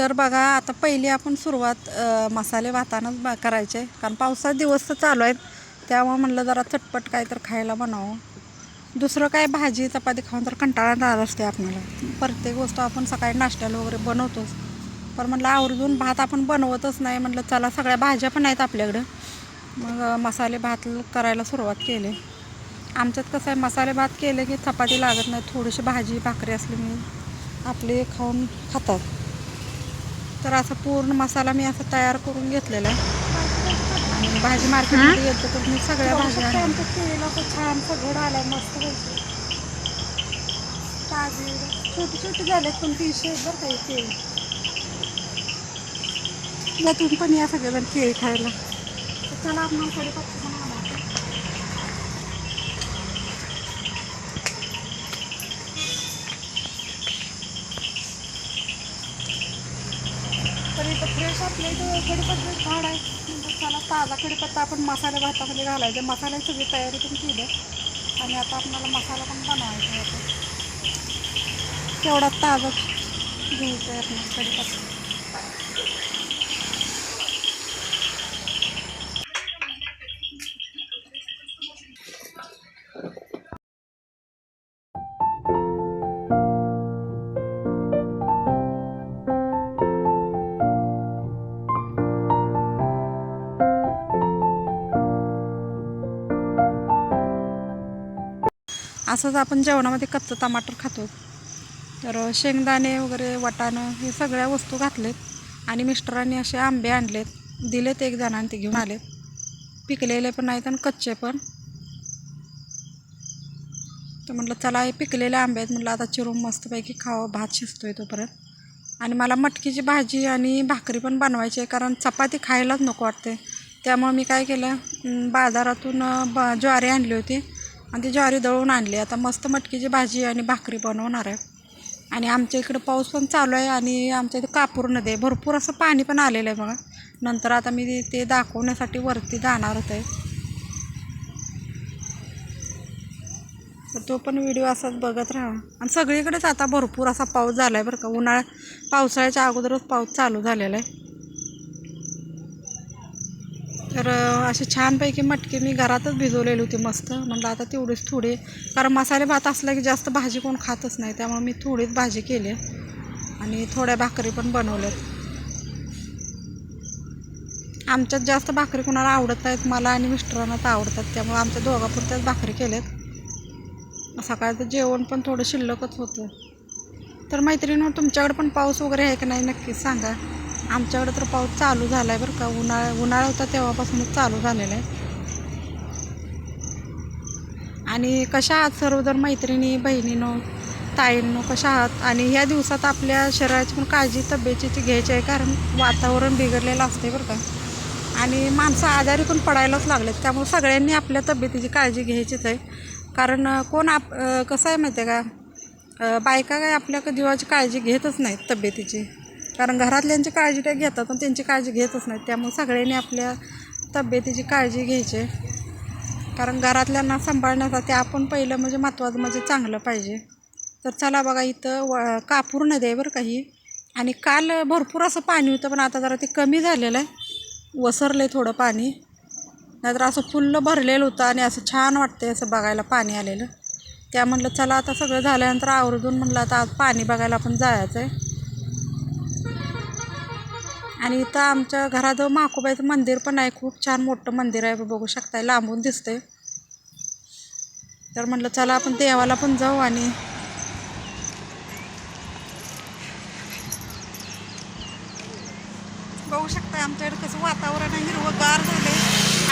तर बघा आता पहिली आपण सुरुवात मसाले भातानंच बा करायचे. कारण पावसात दिवस तर चालू आहेत. त्यामुळं म्हणलं जरा चटपट काय तर खायला बनावं दुसरं काय भाजी चपाती खाऊन तर कंटाळा जात असते आपल्याला. प्रत्येक गोष्ट आपण सकाळी नाश्त्याला वगैरे बनवतोच. पण म्हटलं आवर्जून भात आपण बनवतच नाही म्हटलं चला सगळ्या भाज्या पण आहेत आपल्याकडं. मग मसाले भात करायला सुरुवात केली. आमच्यात कसं आहे मसाले भात केले की चपाती लागत नाही. थोडीशी भाजी भाकरी असली मी आपले खाऊन खातात. तर असा पूर्ण मसाला मी असा तयार करून घेतलेला. आहे आणि भाजी मार्केटमध्ये येतो तर मी सगळ्या भाज्या. केळीला छान सगळं आलाय मस्त ताजी छोटी छोटी झालेत पण तीनशे बरं काही केळी. यातून पण या सगळेजण केळी खायला. तर चला आपण कडीपत्ता इथं आपल्या इथं कडीपत्ता झाड आहे. म्हणजे ताजा कडीपत्ता आपण मसाले भातामध्ये घालायचे. मसाल्याची सगळी तयारी पण केली. आणि आता आपल्याला मसाला पण बनवायचा होता तेवढा ताजा घ्यायचा आहे आपण कडीपत्ता. असंच आपण जेवणामध्ये कच्चं टमाटर खातो. तर शेंगदाणे वगैरे वाटाणं हे सगळ्या वस्तू घातलेत आणि मिस्टरांनी असे आंबे आणलेत. दिलेत एक जणांनी ते घेऊन आलेत. पिकलेले पण नाहीत आणि कच्चे पण. तर म्हटलं चला हे पिकलेले आंबे आहेत. म्हटलं आता चिरून मस्तपैकी खावं. भात शिजतोय तोपर्यंत. आणि मला मटकीची भाजी आणि भाकरी पण बनवायची आहे कारण चपाती खायलाच नको वाटते. त्यामुळे मी काय केलं बाजारातून ब ज्वारी आणली होती. आणि ती ज्वारी दळून आणली. आता मस्त मटकीची भाजी आणि भाकरी बनवणार आहे. आणि आमच्या इकडं पाऊस पण चालू आहे आणि आमच्या इथं कापूर नदी आहे. भरपूर असं पाणी पण आलेलं आहे बघा. नंतर आता मी ते- दाखवण्यासाठी वरती जाणार होते. तर तो पण व्हिडिओ असाच बघत राहा. आणि सगळीकडेच आता भरपूर असा पाऊस झाला आहे बरं का. उन्हाळ्या पावसाळ्याच्या अगोदरच पाऊस चालू झालेला आहे. तर असे अशी छानपैकी मटकी मी घरातच भिजवलेली होती मस्त. म्हटलं आता तेवढीच थोडी. कारण मसाले भात असला की जास्त भाजी कोण खातच नाही. त्यामुळे मी थोडीच भाजी केली. आणि थोड्या भाकरी पण बनवल्यात. आमच्यात जास्त भाकरी कोणाला आवडत नाहीत मला आणि मिस्टरांना तर आवडतात. त्यामुळे आमच्या दोघापुरत्याच भाकरी केल्यात. सकाळचं जेवण पण थोडं शिल्लकच होतं. तर मैत्रिणी तुमच्याकडे पण पाऊस वगैरे आहे का नाही नक्कीच सांगा. आमच्याकडे तर पाऊस चालू झाला आहे बरं का. उन्हाळा उन्हाळा होता तेव्हापासूनच चालू झालेला आहे. आणि कशा आहात सर्वजण मैत्रिणी बहिणीनो ताईंनो कशा आहात? आणि ह्या दिवसात आपल्या शरीराची पण काळजी तब्येतीची घ्यायची आहे कारण वातावरण बिघडलेलं असते बरं का. आणि माणसं आजारी पण पडायलाच लागलेत त्यामुळे सगळ्यांनी आपल्या तब्येतीची काळजी घ्यायचीच आहे. कारण कोण आप कसं आहे माहिती आहे का बायका काय आपल्या जीवाची काळजी घेतच नाहीत तब्येतीची. कारण घरातल्यांची काळजी ते घेतात पण त्यांची काळजी घेतच नाहीत त्यामुळे सगळ्यांनी आपल्या तब्येतीची काळजी घ्यायची. कारण घरातल्यांना सांभाळण्यासाठी आपण पहिलं म्हणजे महत्त्वाचं म्हणजे चांगलं पाहिजे. तर चला बघा इथं व कापूर नदी आहे बरं काही आणि काल भरपूर असं पाणी होतं पण आता जरा ते कमी झालेलं आहे. वसरलं आहे थोडं पाणी. नाहीतर असं फुल्ल भरलेलं होतं आणि असं छान वाटतंय असं बघायला पाणी आलेलं. त्या म्हणलं चला आता सगळं झाल्यानंतर आवर्जून म्हणलं आता आज पाणी बघायला आपण जायचं आहे आणि इथं आमच्या घराजवळ माकोबाईचं मंदिर पण आहे. खूप छान मोठं मंदिर आहे. बघू शकताय लांबून दिसतंय. तर म्हटलं चला आपण देवाला पण जाऊ आणि बघू शकताय आमच्याकडे कसं वातावरण आहे. हिरवंगार झालंय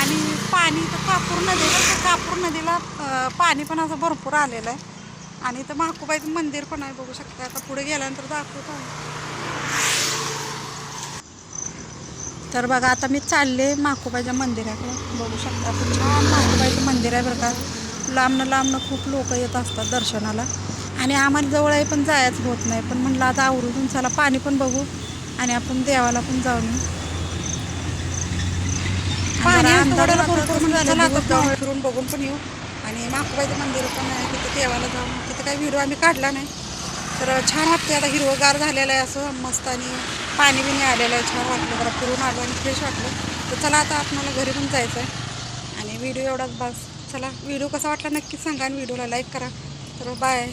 आणि पाणी तर कापूर नदीला कापूर नदीला पाणी पण असं भरपूर आलेलं आहे. आणि इथं महाकुबाईचं मंदिर पण आहे. बघू शकता आता पुढे गेल्यानंतर दाखवतो आहे तर बघा आता मी चालले माकोबाईच्या मंदिराकडे. बघू शकता खूप छान माकोबाईचं मंदिर आहे बरं का. लांबनं लांबनं खूप लोक येत असतात दर्शनाला. आणि आम्हाला जवळ आहे पण जायचं होत नाही. पण म्हणलं आता आवरून चला पाणी पण बघू आणि आपण देवाला पण जाऊन पाणी फिरून बघून पण येऊ. आणि माकोबाईचं मंदिर पण आहे तिथं देवाला जाऊन. तिथं काही व्हिडिओ आम्ही काढला नाही. तर छान वाटते आता हिरवगार झालेलं आहे असं मस्त आणि पाणी बिणी आलेलं आहे छान वाटलं जरा फिरून आलो आणि फ्रेश वाटलं. तर चला आता आपल्याला घरी पण जायचं आहे आणि व्हिडिओ एवढाच बस. चला व्हिडिओ कसा वाटला नक्कीच सांगा आणि व्हिडिओला लाईक करा. तर बाय